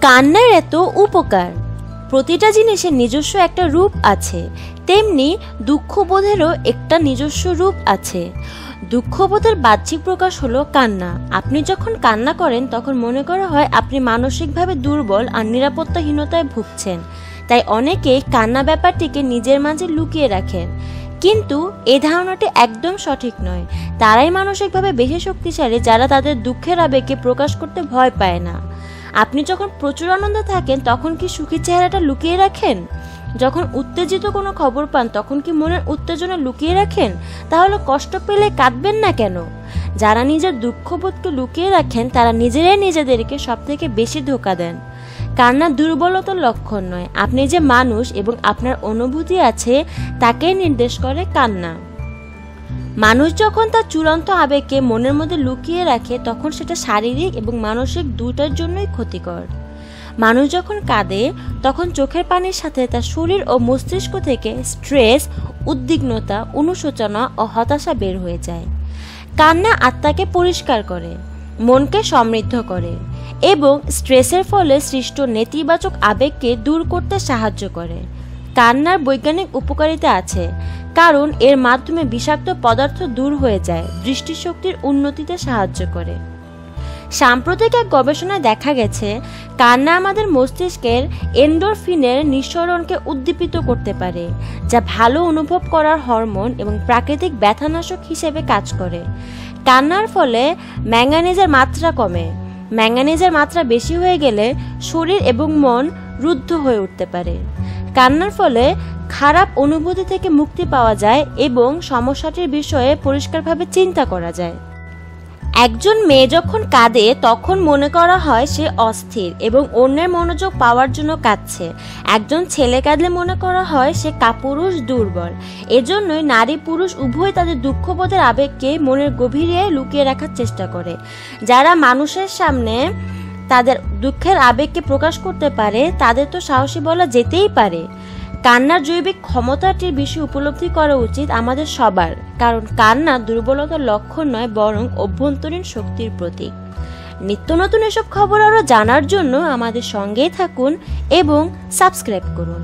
কান্নার এত উপকার। প্রতিটা জিনিসের নিজস্ব একটা রূপ আছে। তেমনি দুঃখবোধেরও একটা নিজস্ব রূপ আছে। দুঃখবোধের বাহ্যিক প্রকাশ হলো কান্না। আপনি যখন কান্না করেন, তখন মনে করা হয় আপনি মানসিকভাবে দুর্বল আর নিরাপত্তাহীনতায় ভুগছেন। তাই অনেকেই কান্না ব্যাপারটিকে নিজের মাঝে লুকিয়ে রাখেন। কিন্তু এই ধারণাটি একদম সঠিক নয়। তারাই মানসিকভাবে বেশি শক্তিশালী যারা তাদের দুঃখের আবেগকে প্রকাশ করতে ভয় পায় না। আপনি যখন প্রচুর আনন্দে থাকেন, তখন কি সুখী চেহারাটা লুকিয়ে রাখেন? যখন উত্তেজিত কোনো খবর পান, তখন কি মনের উত্তেজনা লুকিয়ে রাখেন? তাহলে কষ্ট পেলে কাঁদবেন না কেন? যারা নিজের দুঃখবোধকে লুকিয়ে রাখেন, তারা নিজেরাই নিজেদেরকে সব থেকে বেশি ধোকা দেন। কান্না দুর্বলতার লক্ষণ নয়। আপনি যে মানুষ এবং আপনার অনুভূতি আছে, তাকেই নির্দেশ করে কান্না। মানুষ যখন তার চূড়ান্ত আবেগকে মনের মধ্যে লুকিয়ে রাখে, তখন সেটা শারীরিক এবং মানসিক দুটার জন্যই ক্ষতিকর। মানুষ যখন কাঁদে, তখন চোখের পানির সাথে তার শরীর ও মস্তিষ্ক থেকে স্ট্রেস, উদ্বিগ্নতা, অনুশোচনা ও হতাশা বের হয়ে যায়। কান্না আত্মাকে পরিষ্কার করে, মনকে সমৃদ্ধ করে এবং স্ট্রেসের ফলে সৃষ্ট নেতিবাচক আবেগকে দূর করতে সাহায্য করে। কান্নার বৈজ্ঞানিক উপকারিতা আছে, কারণ এর মাধ্যমে বিষাক্ত পদার্থ দূর হয়ে যায়, দৃষ্টিশক্তির উন্নতিতে সাহায্য করে। সাম্প্রতিক এক গবেষণায় দেখা গেছে, কান্না আমাদের মস্তিষ্কের এন্ডোরফিনের নিঃসরণকে উদ্দীপিত করতে পারে, যা ভালো অনুভব করার হরমোন এবং প্রাকৃতিক ব্যথানাশক হিসেবে কাজ করে। কান্নার ফলে ম্যাঙ্গানিজের মাত্রা কমে। ম্যাঙ্গানিজের মাত্রা বেশি হয়ে গেলে শরীর এবং মন রুদ্ধ হয়ে উঠতে পারে। কান্নার ফলে খারাপ অনুভূতি থেকে মুক্তি পাওয়া যায় এবং সমস্যাটির বিষয়ে পরিষ্কারভাবে চিন্তা করা যায়। একজন মেয়ে যখন কাঁদে, তখন মনে করা হয় সে অস্থির এবং অন্যের মনোযোগ পাওয়ার জন্য কাঁদছে। একজন ছেলে কাঁদলে মনে করা হয় সে কাপুরুষ, দুর্বল। এজন্যই নারী পুরুষ উভয় তাদের দুঃখবোধের আবেগকে মনের গভীরে লুকিয়ে রাখার চেষ্টা করে। যারা মানুষের সামনে তাদের দুঃখের আবেগকে প্রকাশ করতে পারে, তাদের তো সাহসী বলা যেতেই পারে। কান্নার জৈবিক ক্ষমতাটির বিষয়ে উপলব্ধি করা উচিত আমাদের সবার, কারণ কান্না দুর্বলতার লক্ষণ নয়, বরং অভ্যন্তরীণ শক্তির প্রতীক। নিত্য নতুন এসব খবর আরও জানার জন্য আমাদের সঙ্গেই থাকুন এবং সাবস্ক্রাইব করুন।